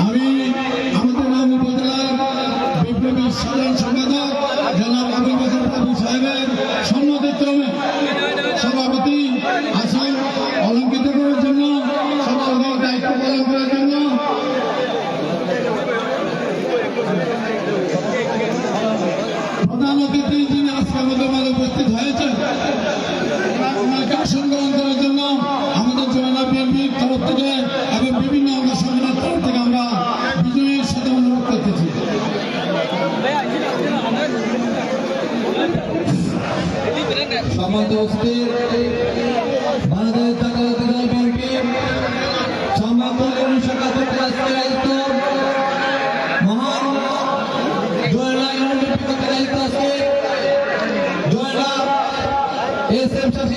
আমি আমাদের নাম উপজেলার বিপ্লবী সাধারণ মুফতি বাংলাদেশ জাতীয় বিধান পার্টির সম্মানিত অনুশাসক আজকের আয়িত মহান জয়লাল অনুষ্ঠিত আজকে। জয়লাল এস এম শফি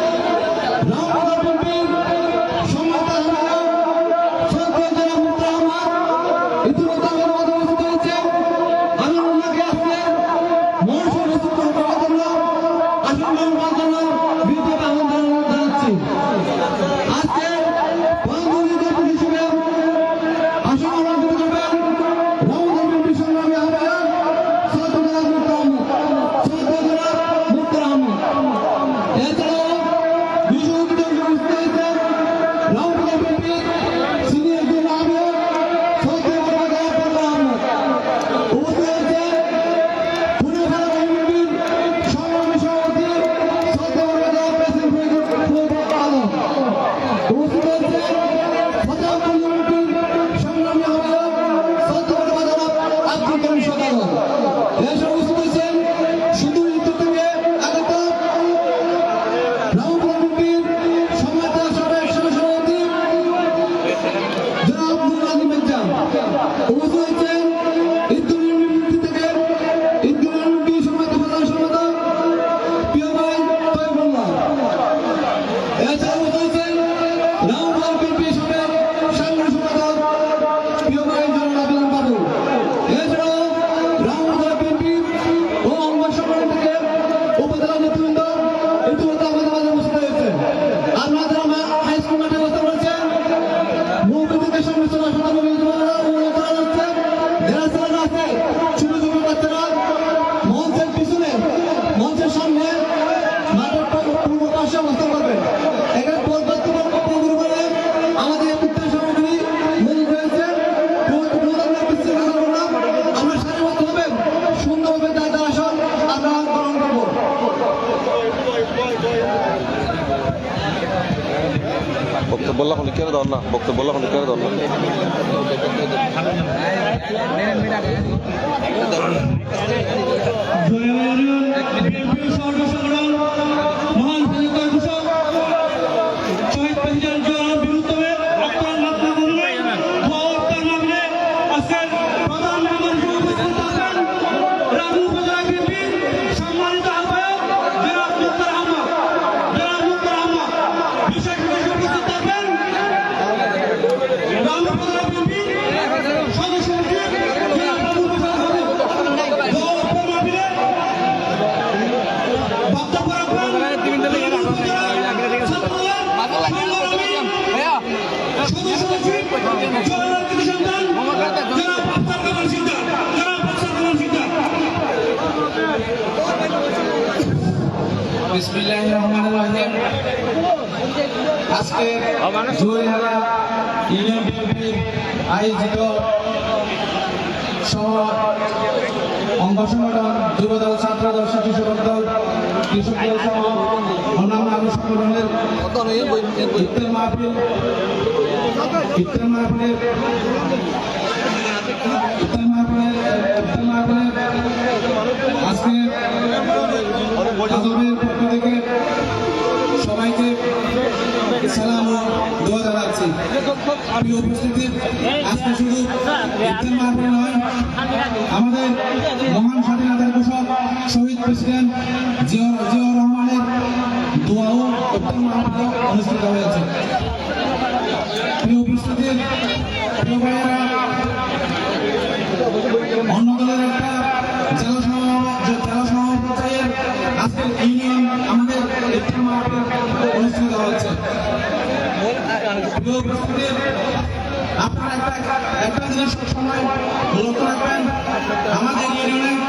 করে ধর না বক্তব্য বললাম করে ধর না। জয় জুয়েলা ইউনিয়ন বিএনপির আয়োজিত সহ অঙ্গ সংগঠন যুবদল ছাত্রদল শিশু দল, কৃষক দল সহ অন্যান্য আরও সংগঠনের ইফতার মাহফিল, ইফতার মাহফিলের প্রিয় উপস্থিতি। আজকে শুধু ইফতার মাহফিল নয়, আমাদের মহান স্বাধীনতার ঘোষক, শহীদ প্রেসিডেন্ট জিয়াউর জিয়াউর রহমানের দোয়া ও ইফতার মাহফিল অনুষ্ঠিত হয়েছে। প্রিয় উপস্থিতি, প্রিয় ইউনিয়ন আমাদের ইফতার অনুষ্ঠিত আপনারা একটা জিনিস সবসময় লক্ষ্য রাখবেন আমাদের ইউনিয়নে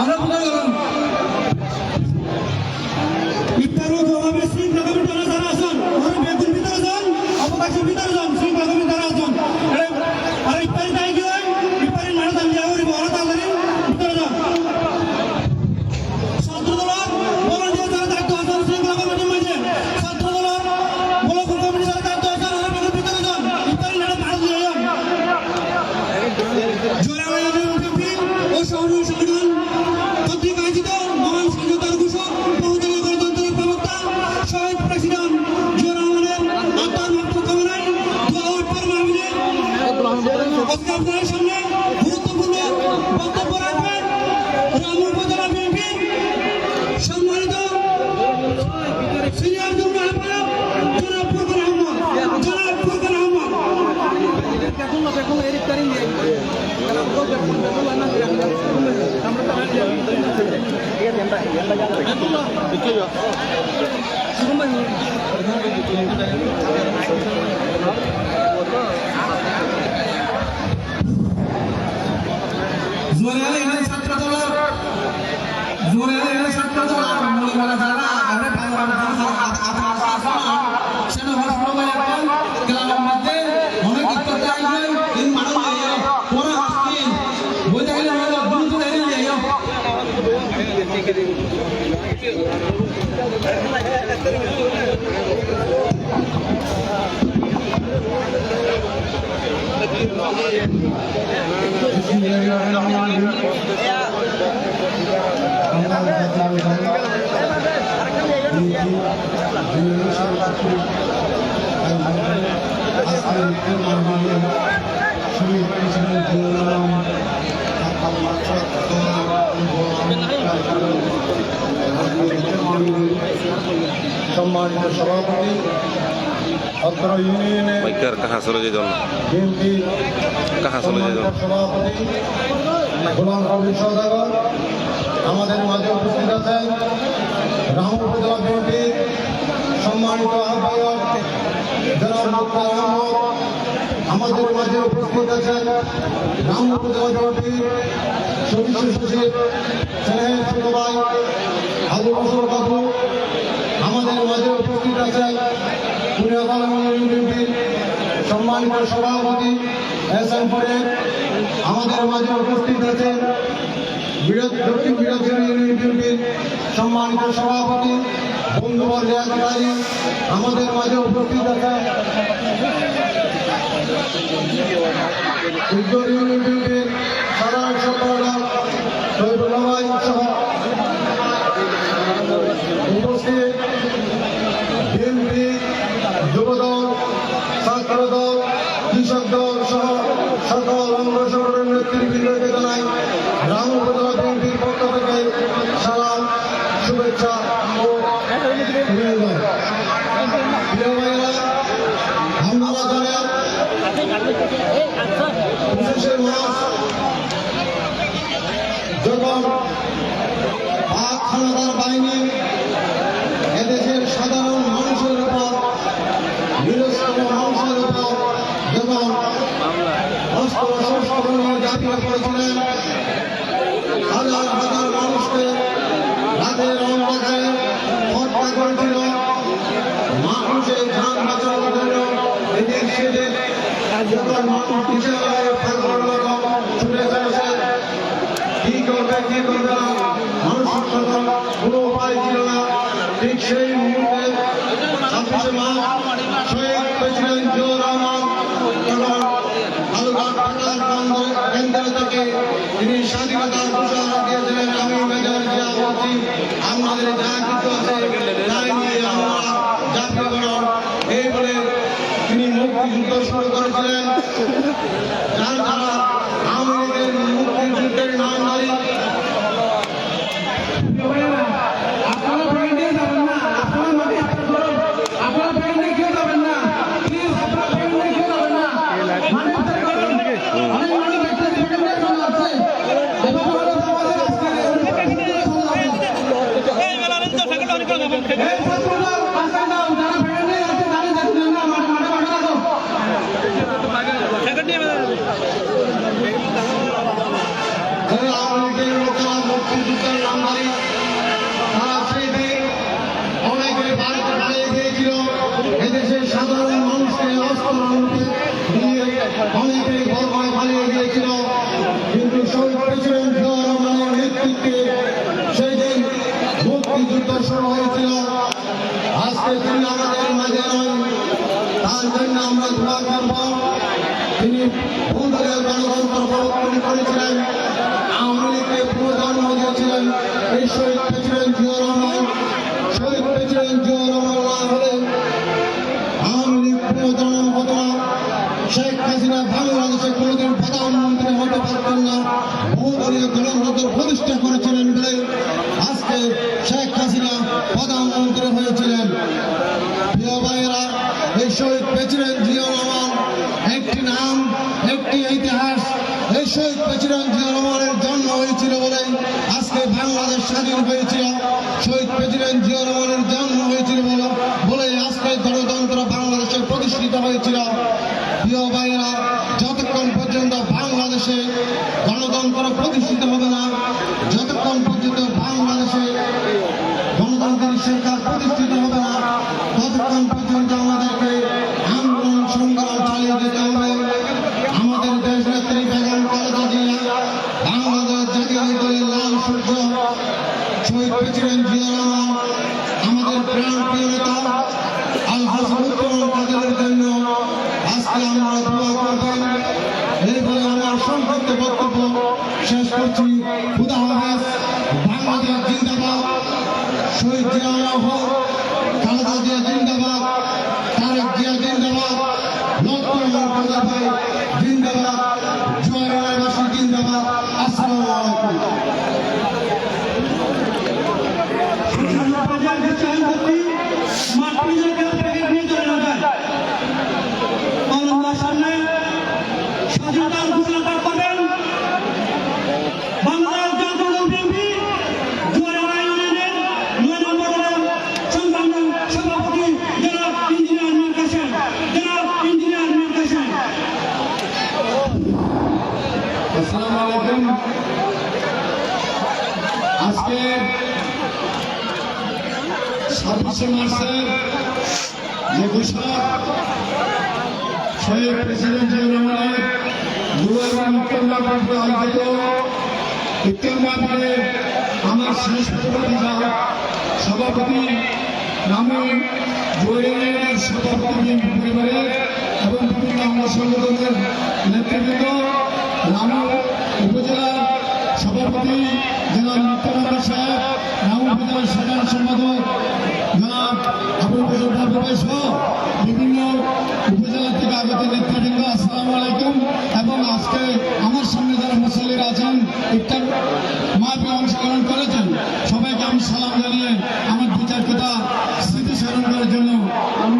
আমরা itu merit karim dia. Kalau kau jangan jadi mana dia. Kamu tak ada. Iya, yang tak, yang tak jadi. Itu lah. Eh? Itu ya. Semua ini. Semua ini. সম্মানিত সভাপতি মাইকার কাহা চলে যেত না। কাহা চলে যেত আমাদের মাঝে উপস্থিত আছেন রামপুর উপজেলা বিএনপির সম্মানিত আহ্বায়ক জনাব মুক্তার আহমদ আমাদের মাঝে উপস্থিত আছেন রামপুর উপজেলা বিএনপির সদস্য সচিব স্নেহের ছোট ভাই বসর বাবু আমাদের মাঝে উপস্থিত আছেন কেন্দ্রীয় দলমন্ডলী বিএনপির সম্মানিত সভাপতি এস এম ফরেদ আমাদের মাঝে উপস্থিত আছেন বিরোধী দক্ষিণ বিরোধী ইউনিয়ন বিএনপির সম্মানিত সভাপতি বন্ধুবর রিয়াজ আমাদের মাঝে উপস্থিত আছেন। ইউনিয়ন বিএনপির সাধারণ মানুষের উপর, নিরস্ত্র মানুষের উপর যেমন অস্ত্র সংস্করণের জাতীয় করেছিলেন, হাজার হাজার মানুষকে রাতের অন্ধকারে হত্যা করেছিল। মানুষের যান বাঁচানোর জন্য এদিক সেদিক যখন মানুষ পিছিয়ে থাকার জন্য ছুটে চলেছে, কি করবে কি করবে না? মানুষ সচেতন তার জন্য আমাদের মাঝে তার জন্য আমরা দোয়া করব। তিনি ভূমিকার গণতন্ত্র করেছিলেন। してことな আমার সংস্কৃতি সভাপতি নামে জয়ের শতাব্দী পরিবারের এবং বিভিন্ন আমার সংগঠনের নেতৃবৃন্দ, রামু উপজেলার সভাপতি জেলা মুক্তানন্দ সাহেব, রামু উপজেলার সাধারণ সম্পাদক জনাব আবুল সহ বিভিন্ন সম্মানিত নেতৃবৃন্দ আসসালামু আলাইকুম। এবং আজকে আমার সামনে যারা মুসল্লিরা আছেন ইফতার মাহফিল অংশগ্রহণ করেছেন সবাইকে আমি সালাম জানিয়ে আমার দু চার কথা স্মৃতিচারণ করার জন্য আমি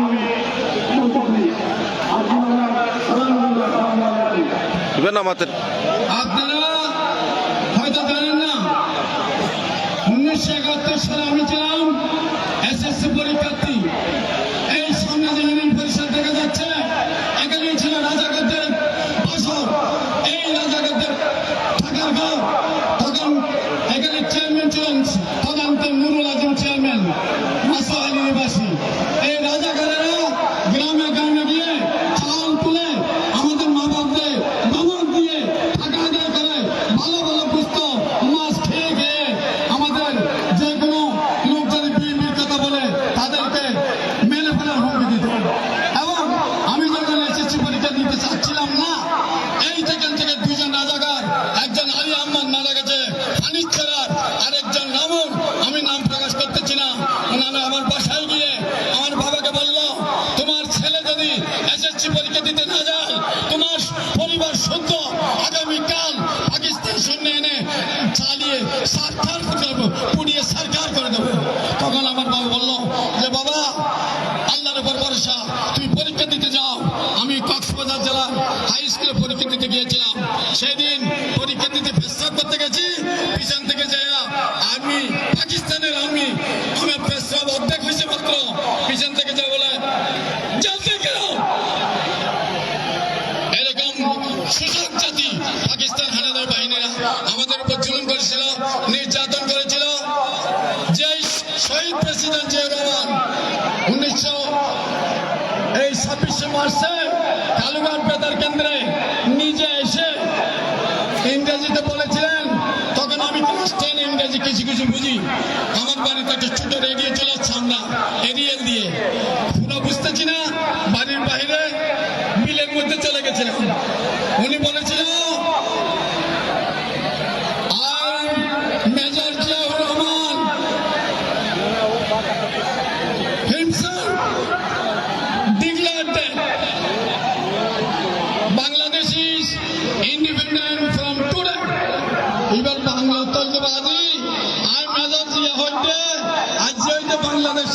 পিছন থেকে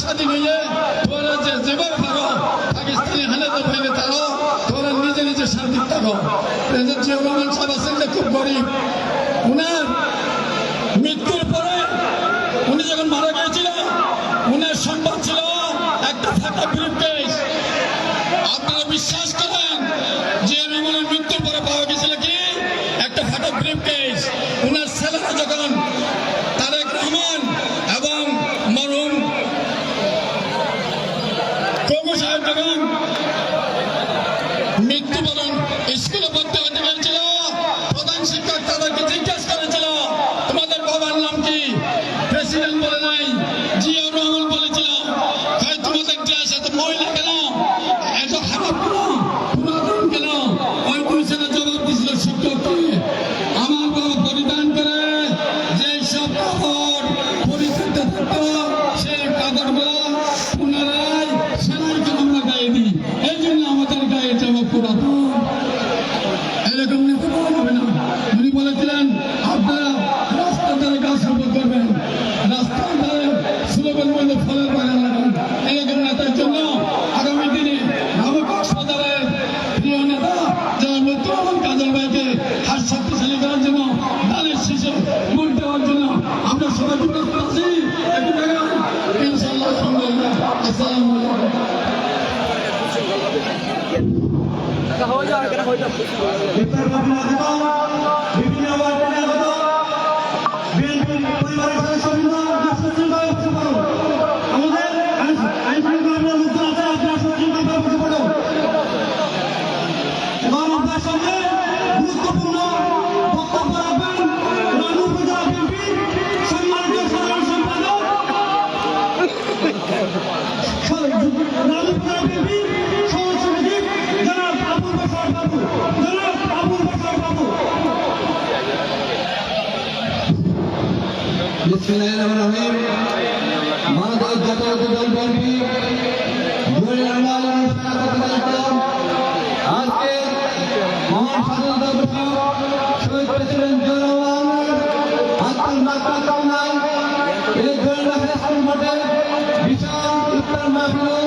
স্বাধীন হইলে তোমরা যে যেভাবে পারো পাকিস্তানি হানাতে পাইলে তারাও তোমরা নিজে নিজে শান্তি থাকো। প্রেজেন্ট জিয়া রহমান সাহেব আছেন যে খুব গরিব বিএনপির পরিবারের সদস্যবৃন্দ আমাদের জাতীয় দল বলবি আজকে মহান স্বাধীনতা শহীদ প্রেসিডেন্ট জিয়াউর আত্মার মাত্রা কামনায় এই ধরে রাখে সম্পর্কে বিশাল উত্তর মাহফিল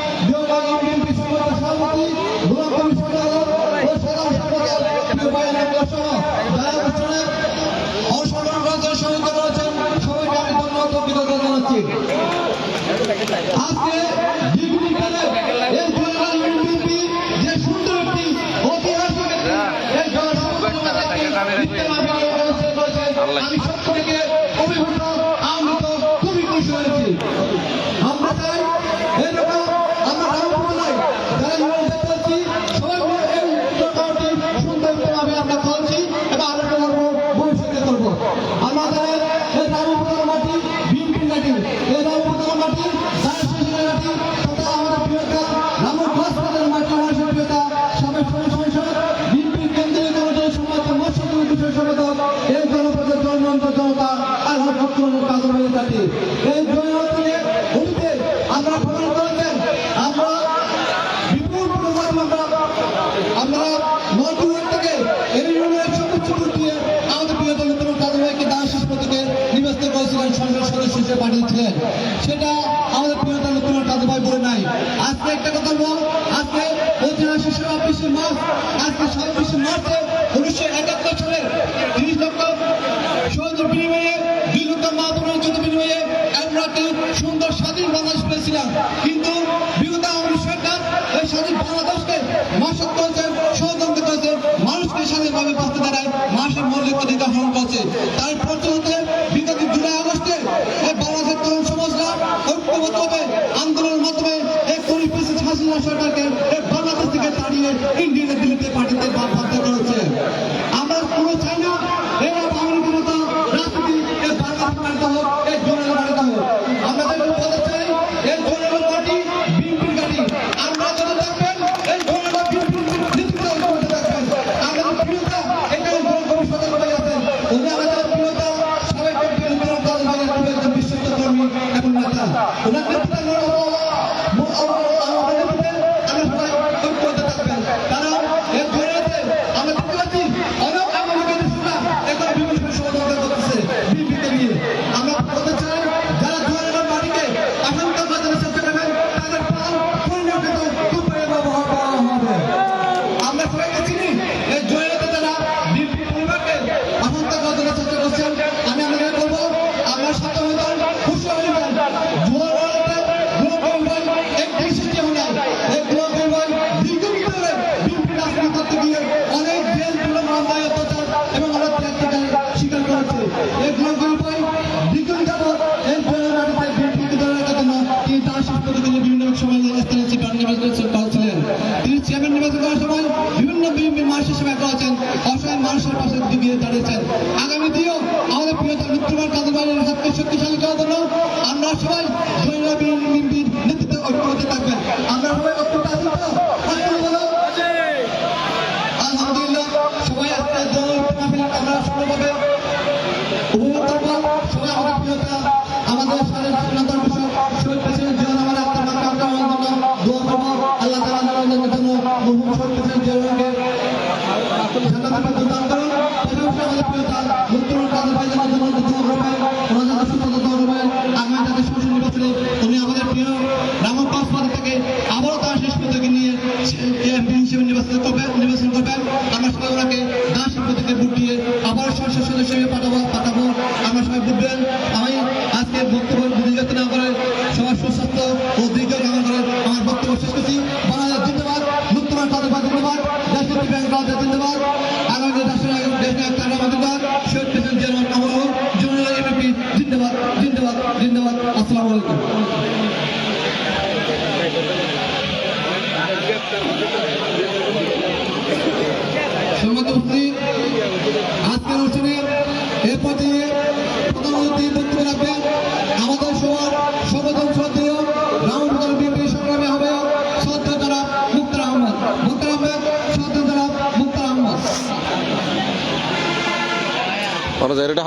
করেছিলাম কিন্তু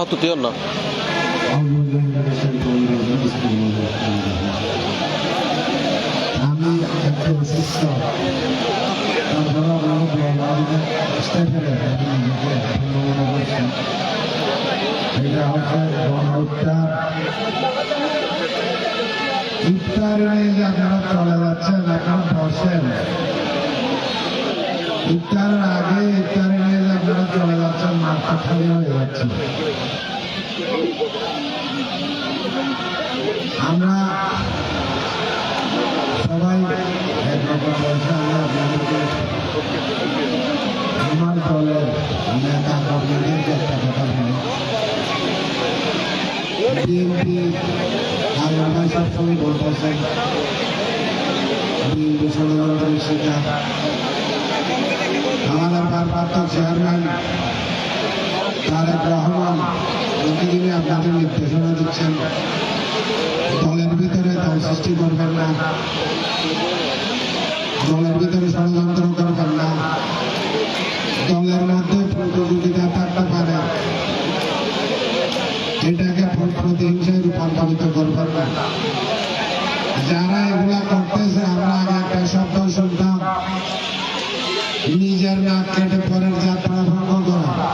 হাত তুতিও না। আমি একটু অসুস্থ। এটা ইফতারের আগে ইফতারে মাথা খালি হয়ে যাচ্ছে আমরা সবাই একরকম বলছে আমরা দলের নেতা কর্মীদেরকে একটা কথা বলি বিএনপি ভাই সবসময় বলতেছেন বিএনপি ষড়যন্ত্রের শিকার আমাদের ভারপ্রাপ্ত চেয়ারম্যান তারেক রহমান প্রতিদিনই আপনাদের নির্দেশনা দিচ্ছেন। দলের ভিতরে দল সৃষ্টি করবেন না। দলের ভিতরে ষড়যন্ত্র করবেন না। দলের মধ্যে প্রতিযোগিতা থাকতে পারে। এটাকে প্রতিহিংসায় রূপান্তরিত করবেন না। যারা এগুলা করতেছে, আমরা আগে একটা শব্দ শুনতাম, নিজের নাক কেটে পরের যাত্রা ভঙ্গ করা।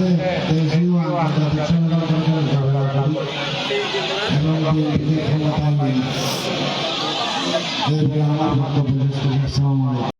বিরুদ্ধে দেশীয় আন্তর্জাতিক সংগঠনের ঝগড়া এবং বিএনপিকে ক্ষমতায় নিই এরপর আমার বক্তব্য শেষ করছি। আসসালামু আলাইকুম